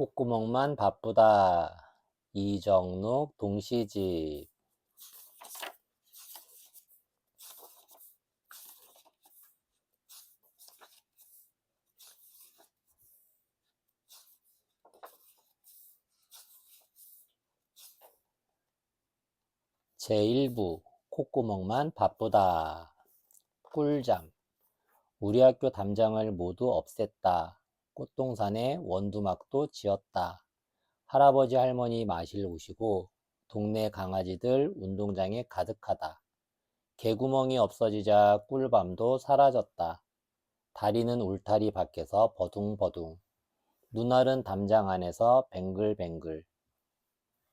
콧구멍만 바쁘다. 이정록 동시집. 제1부 콧구멍만 바쁘다. 꿀잠. 우리 학교 담장을 모두 없앴다. 꽃동산에 원두막도 지었다. 할아버지 할머니 마실 오시고 동네 강아지들 운동장에 가득하다. 개구멍이 없어지자 꿀밤도 사라졌다. 다리는 울타리 밖에서 버둥버둥. 눈알은 담장 안에서 뱅글뱅글.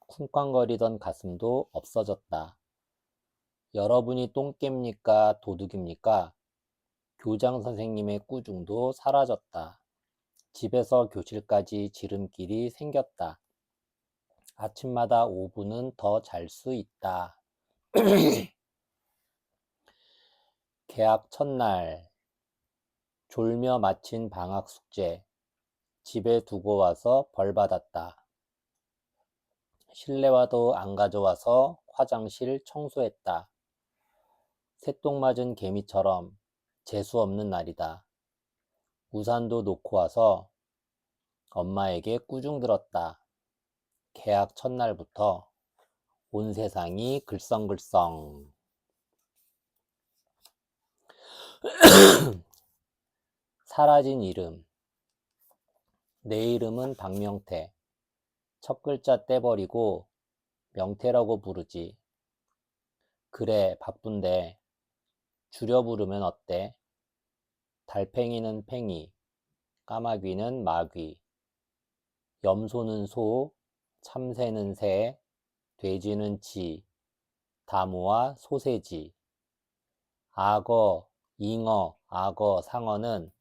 쿵쾅거리던 가슴도 없어졌다. 여러분이 똥깹니까 도둑입니까? 교장 선생님의 꾸중도 사라졌다. 집에서 교실까지 지름길이 생겼다. 아침마다 5분은 더 잘 수 있다. 개학 첫날 졸며 마친 방학 숙제 집에 두고 와서 벌 받았다. 실내화도 안 가져와서 화장실 청소했다. 새똥 맞은 개미처럼 재수 없는 날이다. 우산도 놓고 와서 엄마에게 꾸중 들었다. 개학 첫날부터 온 세상이 글썽글썽. 사라진 이름. 내 이름은 박명태. 첫 글자 떼버리고 명태라고 부르지. 그래, 바쁜데 줄여 부르면 어때? 달팽이는 팽이, 까마귀는 마귀, 염소는 소, 참새는 새, 돼지는 쥐, 다무와 소세지, 악어, 잉어, 악어, 상어는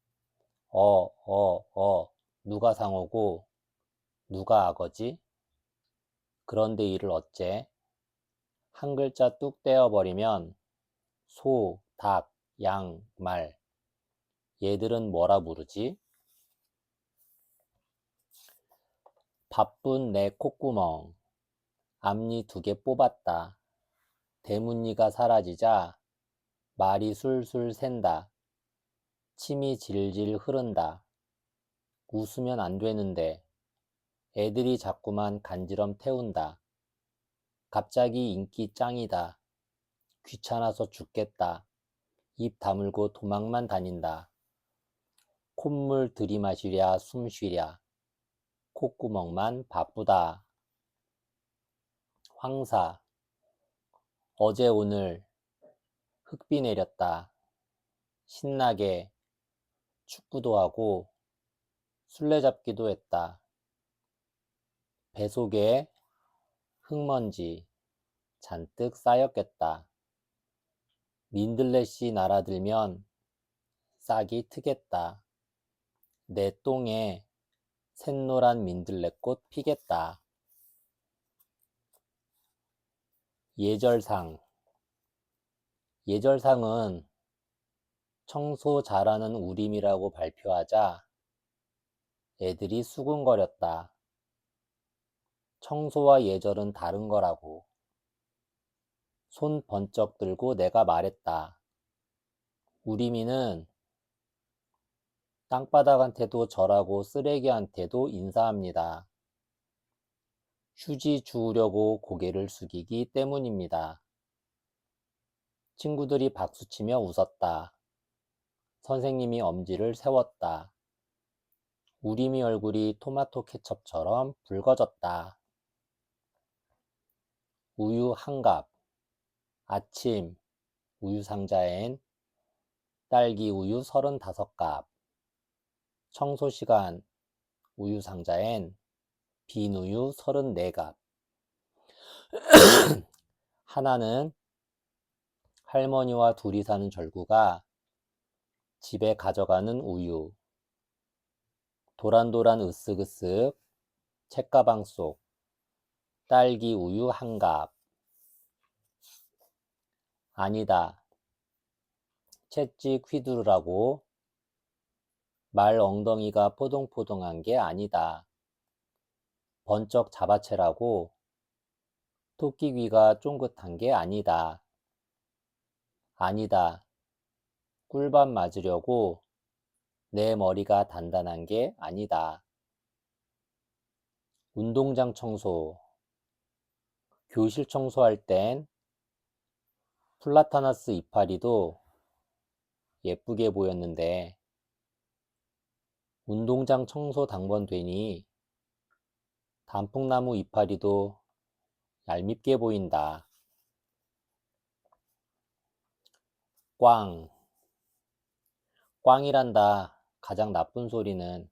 어, 어, 어, 누가 상어고 누가 악어지? 그런데 이를 어째? 한 글자 뚝 떼어버리면 소, 닭, 양, 말. 얘들은 뭐라 부르지? 바쁜 내 콧구멍. 앞니 두 개 뽑았다. 대문니가 사라지자 말이 술술 샌다. 침이 질질 흐른다. 웃으면 안 되는데 애들이 자꾸만 간지럼 태운다. 갑자기 인기 짱이다. 귀찮아서 죽겠다. 입 다물고 도망만 다닌다. 콧물 들이마시랴 숨 쉬랴. 콧구멍만 바쁘다. 황사. 어제 오늘 흙비 내렸다. 신나게 축구도 하고 술래잡기도 했다. 배 속에 흙먼지 잔뜩 쌓였겠다. 민들레씨 날아들면 싹이 트겠다. 내 똥에 샛노란 민들레꽃 피겠다. 예절상 예절상은 청소 잘하는 우림이라고 발표하자 애들이 수군거렸다. 청소와 예절은 다른 거라고. 손 번쩍 들고 내가 말했다. 우리미는 땅바닥한테도 절하고 쓰레기한테도 인사합니다. 휴지 주우려고 고개를 숙이기 때문입니다. 친구들이 박수치며 웃었다. 선생님이 엄지를 세웠다. 우리미 얼굴이 토마토 케첩처럼 붉어졌다. 우유 한 갑. 아침 우유 상자엔 딸기 우유 35갑. 청소 시간 우유 상자엔 빈 우유 34갑. 하나는 할머니와 둘이 사는 절구가 집에 가져가는 우유. 도란도란 으쓱으쓱 책가방 속 딸기 우유 한 갑. 아니다. 채찍 휘두르라고 말 엉덩이가 포동포동한 게 아니다. 번쩍 잡아채라고 토끼 귀가 쫑긋한 게 아니다. 아니다. 꿀밤 맞으려고 내 머리가 단단한 게 아니다. 운동장 청소. 교실 청소할 땐 플라타나스 이파리도 예쁘게 보였는데 운동장 청소 당번 되니 단풍나무 이파리도 얄밉게 보인다. 꽝. 꽝이란다. 가장 나쁜 소리는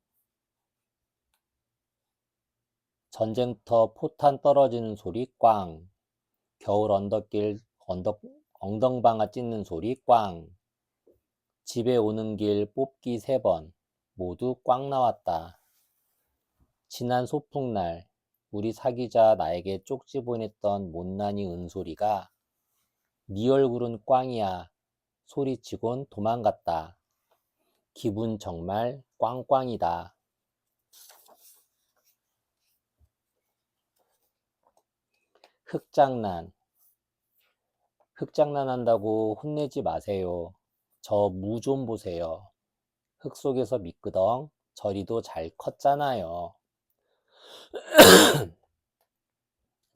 전쟁터 포탄 떨어지는 소리 꽝. 겨울 언덕길 언덕 엉덩방아 찢는 소리 꽝. 집에 오는 길 뽑기 세 번. 모두 꽝 나왔다. 지난 소풍날 우리 사귀자 나에게 쪽지 보냈던 못난이 은소리가 네 얼굴은 꽝이야 소리치곤 도망갔다. 기분 정말 꽝꽝이다. 흙장난. 흙장난 한다고 혼내지 마세요. 저 무 좀 보세요. 흙 속에서 미끄덩 저리도 잘 컸잖아요.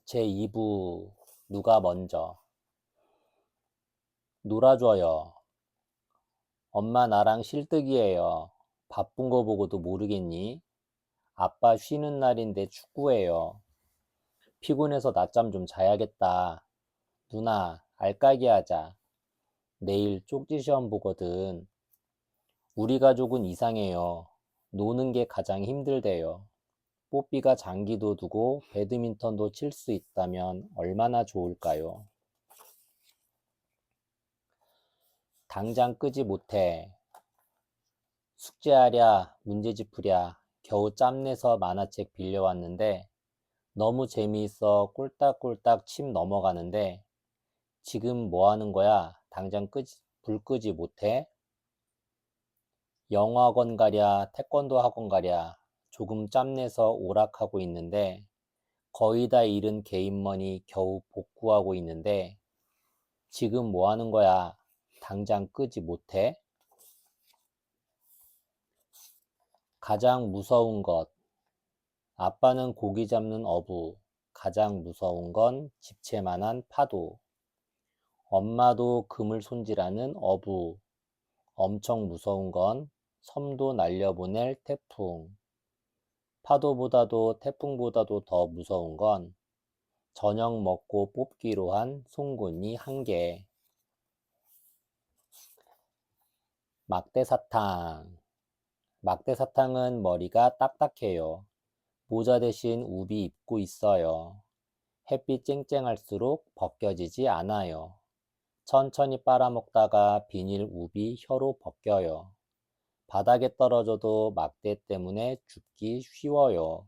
제 2부 누가 먼저 놀아줘요. 엄마 나랑 실뜨기예요. 바쁜 거 보고도 모르겠니? 아빠 쉬는 날인데 축구해요. 피곤해서 낮잠 좀 자야겠다. 누나, 알까기 하자. 내일 쪽지 시험 보거든. 우리 가족은 이상해요. 노는 게 가장 힘들대요. 뽀삐가 장기도 두고 배드민턴도 칠 수 있다면 얼마나 좋을까요? 당장 끄지 못해. 숙제하랴, 문제집 풀랴, 겨우 짬내서 만화책 빌려왔는데 너무 재미있어 꼴딱꼴딱 침 넘어가는데 지금 뭐 하는 거야? 당장 끄지, 불 끄지 못해? 영어학원 가랴, 태권도 학원 가랴, 조금 짬내서 오락하고 있는데 거의 다 잃은 개인머니 겨우 복구하고 있는데 지금 뭐 하는 거야? 당장 끄지 못해? 가장 무서운 것. 아빠는 고기 잡는 어부. 가장 무서운 건 집채만한 파도. 엄마도 금을 손질하는 어부. 엄청 무서운 건 섬도 날려보낼 태풍. 파도보다도 태풍보다도 더 무서운 건 저녁 먹고 뽑기로 한 송곳니 한 개. 막대사탕. 막대사탕은 머리가 딱딱해요. 모자 대신 우비 입고 있어요. 햇빛 쨍쨍할수록 벗겨지지 않아요. 천천히 빨아먹다가 비닐 우비 혀로 벗겨요. 바닥에 떨어져도 막대 때문에 줍기 쉬워요.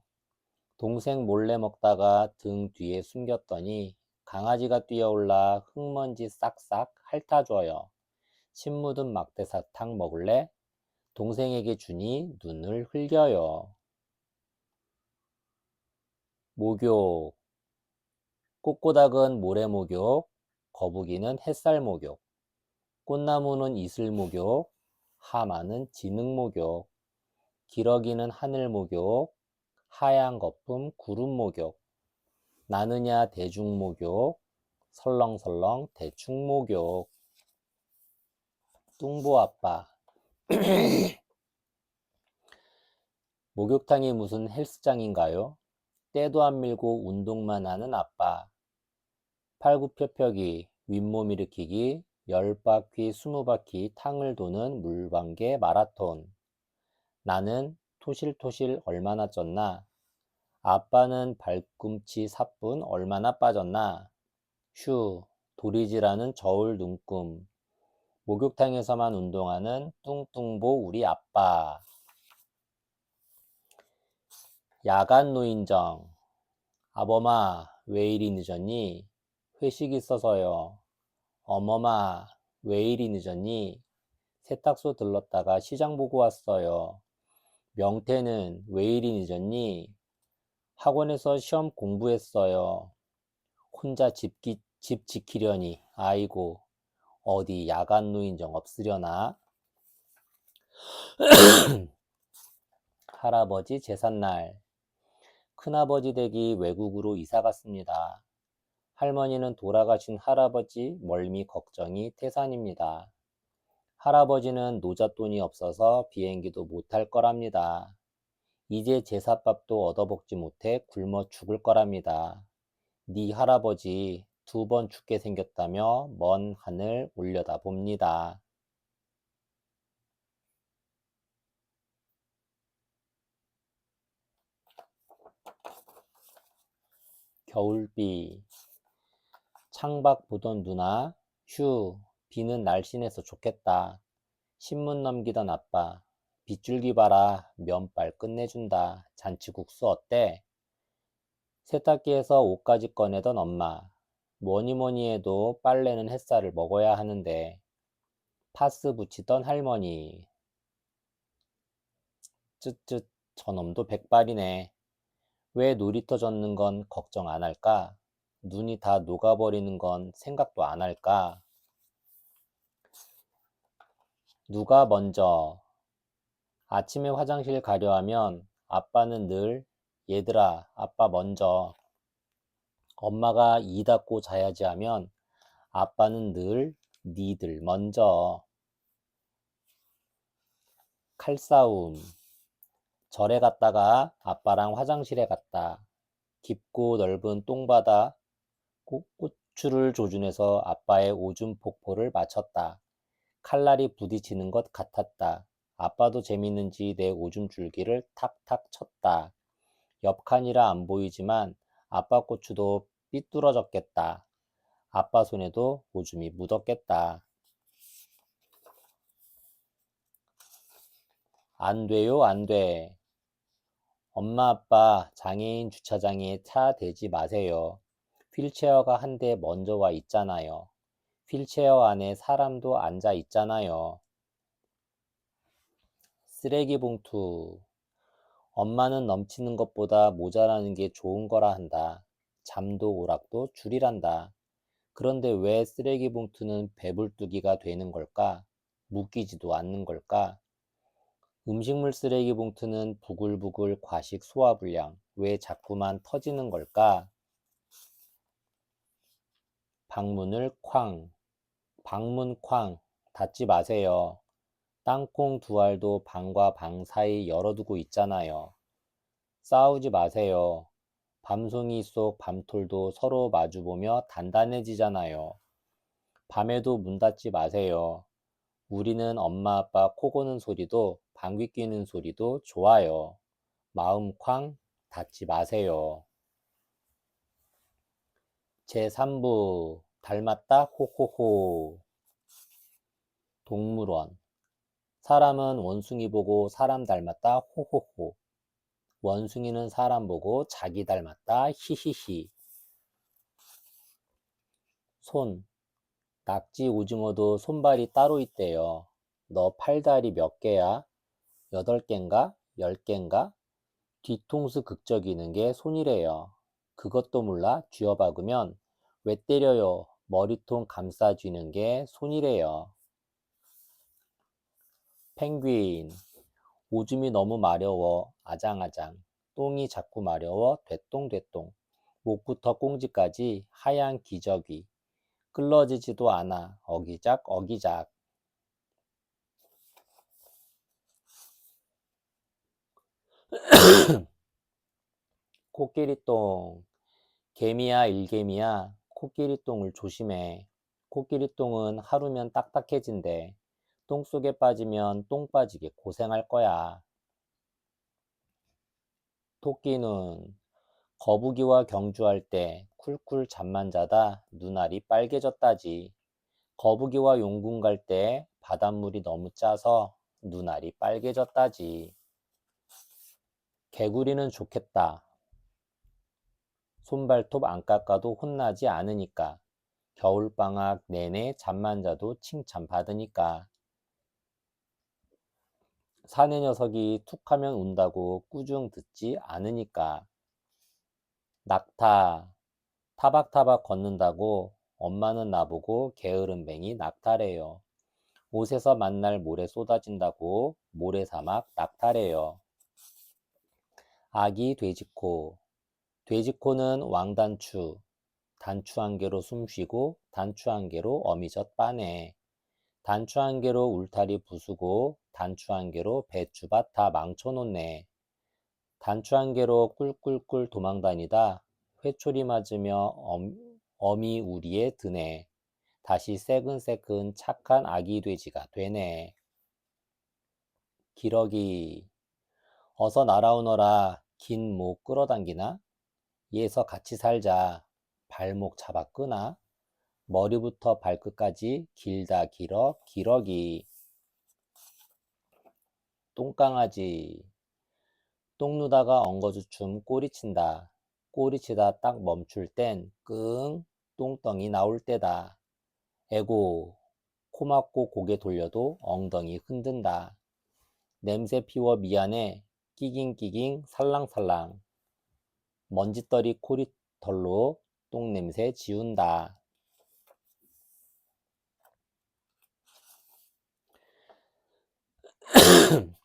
동생 몰래 먹다가 등 뒤에 숨겼더니 강아지가 뛰어올라 흙먼지 싹싹 핥아줘요. 침 묻은 막대 사탕 먹을래? 동생에게 주니 눈을 흘겨요. 목욕. 꽃고닥은 모래 목욕, 거북이는 햇살 목욕, 꽃나무는 이슬 목욕, 하마는 지능목욕, 기러기는 하늘목욕, 하얀 거품 구름목욕, 나느냐 대중목욕, 설렁설렁 대충목욕. 뚱보아빠 목욕탕이 무슨 헬스장인가요? 때도 안 밀고 운동만 하는 아빠 팔굽혀펴기, 윗몸 일으키기, 열 바퀴, 스무 바퀴 탕을 도는 물방개 마라톤 나는 토실토실 얼마나 쪘나? 아빠는 발꿈치 사뿐 얼마나 빠졌나? 휴, 도리지라는 저울 눈금 목욕탕에서만 운동하는 뚱뚱보 우리 아빠. 야간 노인정. 아범아, 왜 이리 늦었니? 회식 있어서요. 어머마, 왜 이리 늦었니? 세탁소 들렀다가 시장 보고 왔어요. 명태는 왜 이리 늦었니? 학원에서 시험 공부했어요. 혼자 집, 기, 집 지키려니, 아이고, 어디 야간 노인정 없으려나? 할아버지 제삿날. 큰아버지 댁이 외국으로 이사 갔습니다. 할머니는 돌아가신 할아버지 멀미 걱정이 태산입니다. 할아버지는 노잣돈이 없어서 비행기도 못 탈 거랍니다. 이제 제사밥도 얻어먹지 못해 굶어 죽을 거랍니다. 네 할아버지 두 번 죽게 생겼다며 먼 하늘 올려다 봅니다. 겨울비 창밖 보던 누나 휴 비는 날씬해서 좋겠다. 신문 넘기던 아빠 빗줄기 봐라 면발 끝내준다. 잔치국수 어때? 세탁기에서 옷까지 꺼내던 엄마 뭐니 뭐니 해도 빨래는 햇살을 먹어야 하는데 파스 붙이던 할머니 쯧쯧 저놈도 백발이네. 왜 놀이터 젓는 건 걱정 안 할까? 눈이 다 녹아버리는 건 생각도 안 할까? 누가 먼저 아침에 화장실 가려 하면 아빠는 늘 얘들아 아빠 먼저. 엄마가 이 닫고 자야지. 하면 아빠는 늘 니들 먼저. 칼싸움. 절에 갔다가 아빠랑 화장실에 갔다. 깊고 넓은 똥바다 고추를 조준해서 아빠의 오줌 폭포를 맞췄다 칼날이 부딪히는 것 같았다 아빠도 재밌는지 내 오줌 줄기를 탁탁 쳤다 옆칸이라 안 보이지만 아빠 고추도 삐뚤어졌겠다. 아빠 손에도 오줌이 묻었겠다. 안 돼요, 안 돼. 엄마, 아빠, 장애인 주차장에 차 대지 마세요. 휠체어가 한 대 먼저 와 있잖아요. 휠체어 안에 사람도 앉아 있잖아요. 쓰레기 봉투. 엄마는 넘치는 것보다 모자라는 게 좋은 거라 한다. 잠도 오락도 줄이란다. 그런데 왜 쓰레기 봉투는 배불뚝이가 되는 걸까? 묶이지도 않는 걸까? 음식물 쓰레기 봉투는 부글부글 과식 소화 불량. 왜 자꾸만 터지는 걸까? 방문을 쾅. 방문 쾅. 닫지 마세요. 땅콩 두 알도 방과 방 사이 열어두고 있잖아요. 싸우지 마세요. 밤송이 속 밤톨도 서로 마주보며 단단해지잖아요. 밤에도 문 닫지 마세요. 우리는 엄마 아빠 코 고는 소리도 방귀 뀌는 소리도 좋아요. 마음 쾅 닫지 마세요. 제3부 닮았다 호호호 동물원 사람은 원숭이 보고 사람 닮았다 호호호. 원숭이는 사람 보고 자기 닮았다 히히히. 손. 낙지 오징어도 손발이 따로 있대요. 너 팔다리 몇 개야? 여덟 개인가? 열 개인가? 뒤통수 극적이는 게 손이래요. 그것도 몰라 쥐어박으면 왜 때려요? 머리통 감싸쥐는 게 손이래요. 펭귄 오줌이 너무 마려워. 아장아장. 똥이 자꾸 마려워. 되똥되똥. 목부터 꽁지까지 하얀 기저귀. 끌러지지도 않아. 어기작 어기작. 코끼리똥. 개미야 일개미야 코끼리 똥을 조심해 코끼리 똥은 하루면 딱딱해진대 똥 속에 빠지면 똥 빠지게 고생할 거야. 토끼는 거북이와 경주할 때 쿨쿨 잠만 자다 눈알이 빨개졌다지. 거북이와 용궁 갈 때 바닷물이 너무 짜서 눈알이 빨개졌다지. 개구리는 좋겠다. 손발톱 안 깎아도 혼나지 않으니까. 겨울방학 내내 잠만 자도 칭찬받으니까. 사내 녀석이 툭 하면 운다고 꾸중 듣지 않으니까 낙타. 타박타박 걷는다고 엄마는 나보고 게으른 뱅이 낙타래요. 옷에서 만날 모래 쏟아진다고 모래사막 낙타래요. 아기 돼지코. 돼지코는 왕단추. 단추 한 개로 숨 쉬고 단추 한 개로 어미젖 빠네. 단추 한 개로 울타리 부수고 단추 한 개로 배추밭 다 망쳐놓네. 단추 한 개로 꿀꿀꿀 도망다니다 회초리 맞으며 엄, 어미 우리에 드네. 다시 새근새근 착한 아기 돼지가 되네. 기러기 어서 날아오너라 긴 목 끌어당기나 얘서 같이 살자. 발목 잡아 끄나? 머리부터 발끝까지 길다 길어 기러기. 똥강아지. 똥 누다가 엉거주춤 꼬리친다. 꼬리치다 딱 멈출 땐 끙 똥덩이 나올 때다. 에고 코 막고 고개 돌려도 엉덩이 흔든다. 냄새 피워 미안해. 끼깅끼깅 살랑살랑 먼지떨이 코리털로 똥냄새 지운다.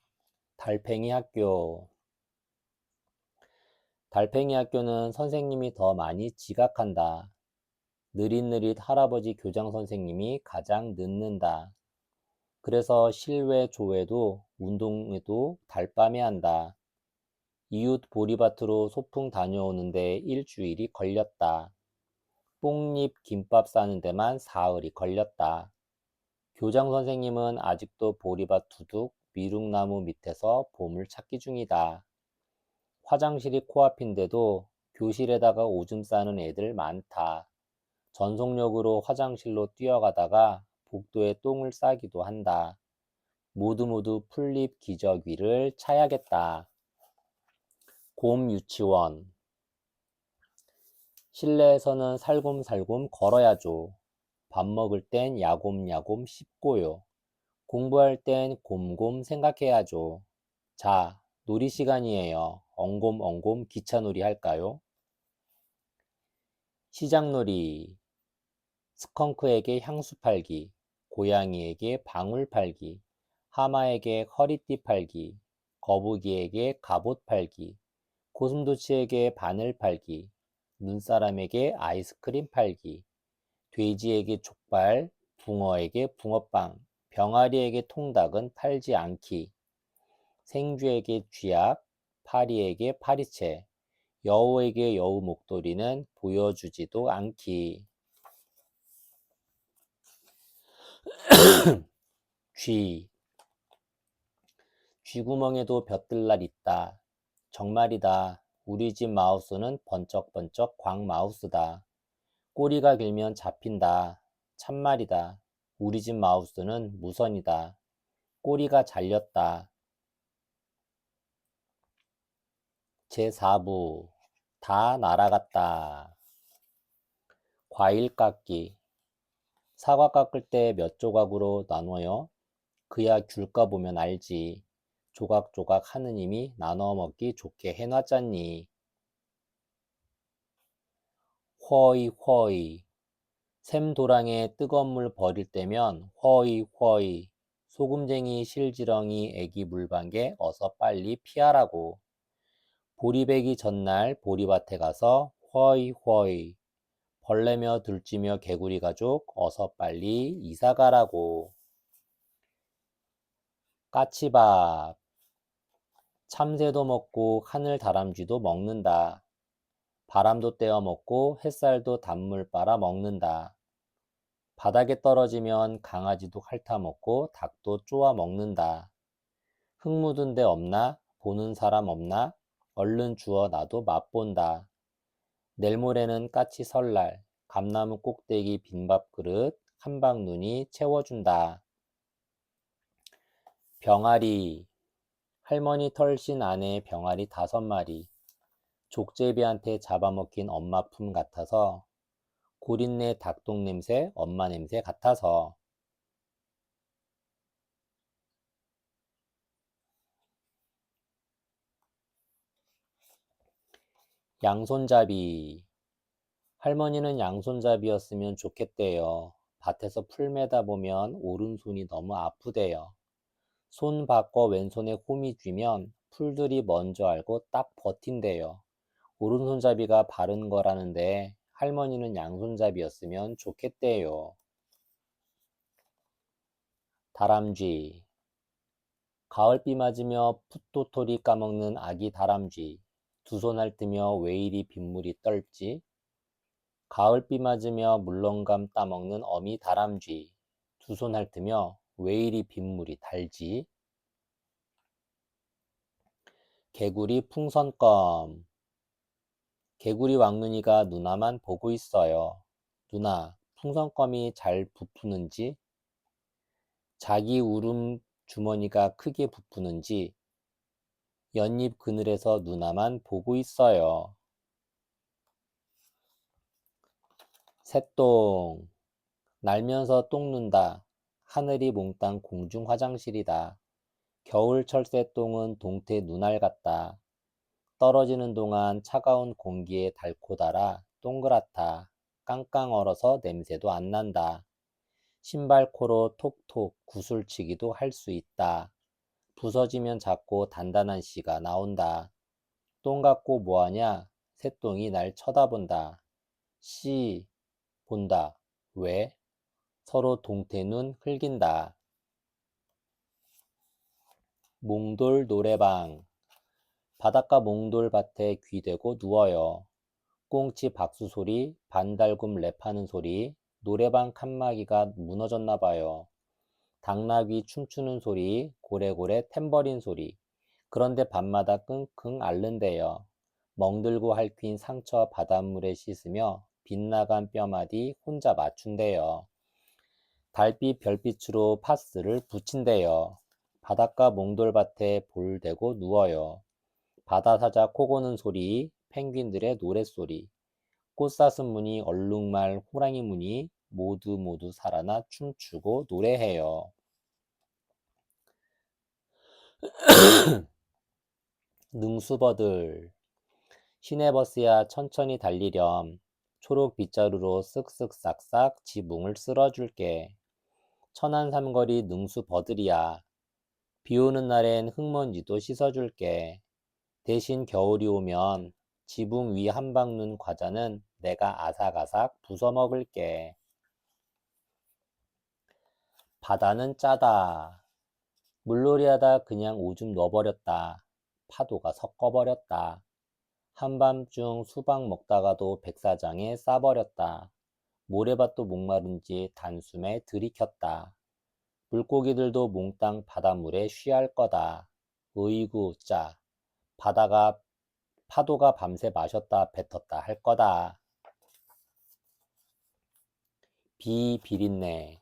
달팽이 학교 달팽이 학교는 선생님이 더 많이 지각한다. 느릿느릿 할아버지 교장 선생님이 가장 늦는다. 그래서 실외 조회도 운동에도 달밤에 한다. 이웃 보리밭으로 소풍 다녀오는데 일주일이 걸렸다. 뽕잎 김밥 싸는 데만 사흘이 걸렸다. 교장 선생님은 아직도 보리밭 두둑 미륵나무 밑에서 보물 찾기 중이다. 화장실이 코앞인데도 교실에다가 오줌 싸는 애들 많다. 전속력으로 화장실로 뛰어가다가 복도에 똥을 싸기도 한다. 모두 모두 풀립 기저귀를 차야겠다. 곰 유치원 실내에서는 살곰살곰 걸어야죠. 밥 먹을 땐 야곰야곰 씹고요. 공부할 땐 곰곰 생각해야죠. 자, 놀이 시간이에요. 엉곰엉곰 기차놀이 할까요? 시장놀이 스컹크에게 향수 팔기, 고양이에게 방울 팔기, 하마에게 허리띠 팔기, 거북이에게 갑옷 팔기, 고슴도치에게 바늘 팔기, 눈사람에게 아이스크림 팔기, 돼지에게 족발, 붕어에게 붕어빵, 병아리에게 통닭은 팔지 않기, 생쥐에게 쥐약, 파리에게 파리채, 여우에게 여우 목도리는 보여주지도 않기. 쥐 쥐구멍에도 볕들 날 있다. 정말이다. 우리 집 마우스는 번쩍번쩍 광 마우스다. 꼬리가 길면 잡힌다. 참말이다. 우리 집 마우스는 무선이다. 꼬리가 잘렸다. 제4부 다 날아갔다. 과일 깎기 사과 깎을 때 몇 조각으로 나눠요? 그야 귤까 보면 알지. 조각조각 하느님이 나눠 먹기 좋게 해놨잖니. 허이 허이 샘도랑에 뜨거운 물 버릴 때면 허이 허이 소금쟁이 실지렁이 애기 물방개 어서 빨리 피하라고. 보리배기 전날 보리밭에 가서 허이 허이 벌레며 들쥐며 개구리 가족 어서 빨리 이사가라고. 까치밥 참새도 먹고 하늘 다람쥐도 먹는다. 바람도 떼어 먹고 햇살도 단물 빨아 먹는다. 바닥에 떨어지면 강아지도 핥아 먹고 닭도 쪼아 먹는다. 흙 묻은 데 없나? 보는 사람 없나? 얼른 주워 나도 맛본다. 내일 모레는 까치 설날, 감나무 꼭대기 빈밥 그릇 한방 눈이 채워준다. 병아리, 할머니 털신 안에 병아리 다섯 마리, 족제비한테 잡아먹힌 엄마 품 같아서 고린내 닭똥 냄새 엄마 냄새 같아서 양손잡이. 할머니는 양손잡이였으면 좋겠대요. 밭에서 풀 매다 보면 오른손이 너무 아프대요. 손 바꿔 왼손에 홈이 쥐면 풀들이 먼저 알고 딱 버틴대요. 오른손잡이가 바른 거라는데 할머니는 양손잡이였으면 좋겠대요. 다람쥐. 가을비 맞으며 풋도토리 까먹는 아기 다람쥐. 두손 핥으며 왜 이리 빗물이 떨지? 가을비 맞으며 물렁감 따먹는 어미 다람쥐. 두 손 핥으며 왜 이리 빗물이 달지? 개구리 풍선껌. 개구리 왕눈이가 누나만 보고 있어요. 누나, 풍선껌이 잘 부푸는지, 자기 울음 주머니가 크게 부푸는지, 연잎 그늘에서 누나만 보고 있어요. 새똥. 날면서 똥 눈다. 하늘이 몽땅 공중 화장실이다. 겨울 철 새똥은 동태 눈알 같다. 떨어지는 동안 차가운 공기에 닳고 달아 동그랗다. 깡깡 얼어서 냄새도 안 난다. 신발 코로 톡톡 구슬치기도 할 수 있다. 부서지면 작고 단단한 씨가 나온다. 똥 갖고 뭐하냐? 새똥이 날 쳐다본다. 씨 본다. 왜? 서로 동태 눈 흘긴다. 몽돌 노래방. 바닷가 몽돌밭에 귀대고 누워요. 꽁치 박수 소리, 반달굼 랩하는 소리, 노래방 칸막이가 무너졌나 봐요. 당나귀 춤추는 소리, 고래고래 탬버린 소리. 그런데 밤마다 끙끙 앓는데요. 멍들고 핥힌 상처 바닷물에 씻으며 빗나간 뼈마디 혼자 맞춘대요. 달빛 별빛으로 파스를 붙인대요. 바닷가 몽돌밭에 볼 대고 누워요. 바다사자 코 고는 소리, 펭귄들의 노랫소리, 꽃사슴 무늬, 얼룩말, 호랑이 무늬 모두 모두 살아나 춤추고 노래해요. 능수버들 시내버스야 천천히 달리렴 초록 빗자루로 쓱쓱 싹싹 지붕을 쓸어줄게 천안 삼거리 능수버들이야 비 오는 날엔 흙먼지도 씻어줄게 대신 겨울이 오면 지붕 위 한방눈 과자는 내가 아삭아삭 부숴 먹을게 바다는 짜다 물놀이하다 그냥 오줌 넣어버렸다. 파도가 섞어버렸다. 한밤중 수박 먹다가도 백사장에 싸버렸다. 모래밭도 목마른지 단숨에 들이켰다. 물고기들도 몽땅 바닷물에 쉬할 거다. 으이구 짜. 바다가 파도가 밤새 마셨다 뱉었다 할 거다. 비 비린내.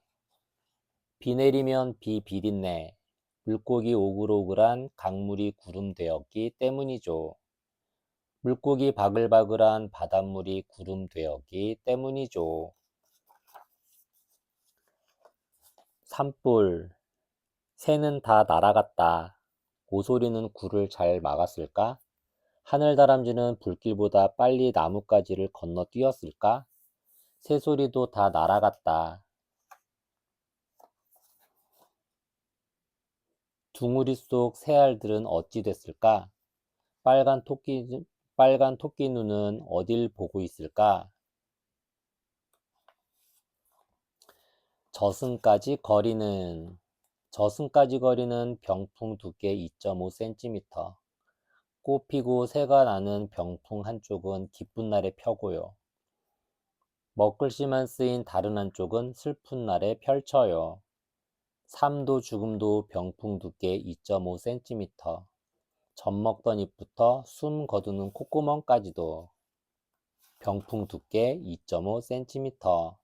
비 내리면 비 비린내. 물고기 오글오글한 강물이 구름 되었기 때문이죠. 물고기 바글바글한 바닷물이 구름 되었기 때문이죠. 산불 새는 다 날아갔다. 오소리는 굴을 잘 막았을까? 하늘 다람쥐는 불길보다 빨리 나뭇가지를 건너 뛰었을까? 새소리도 다 날아갔다. 둥우리 속 새알들은 어찌 됐을까? 빨간 토끼, 빨간 토끼 눈은 어딜 보고 있을까? 저승까지 거리는 저승까지 거리는 병풍 두께 2.5cm. 꽃 피고 새가 나는 병풍 한쪽은 기쁜 날에 펴고요. 먹글씨만 쓰인 다른 한쪽은 슬픈 날에 펼쳐요. 삶도 죽음도 병풍 두께 2.5cm. 젖 먹던 입부터 숨 거두는 콧구멍까지도 병풍 두께 2.5cm.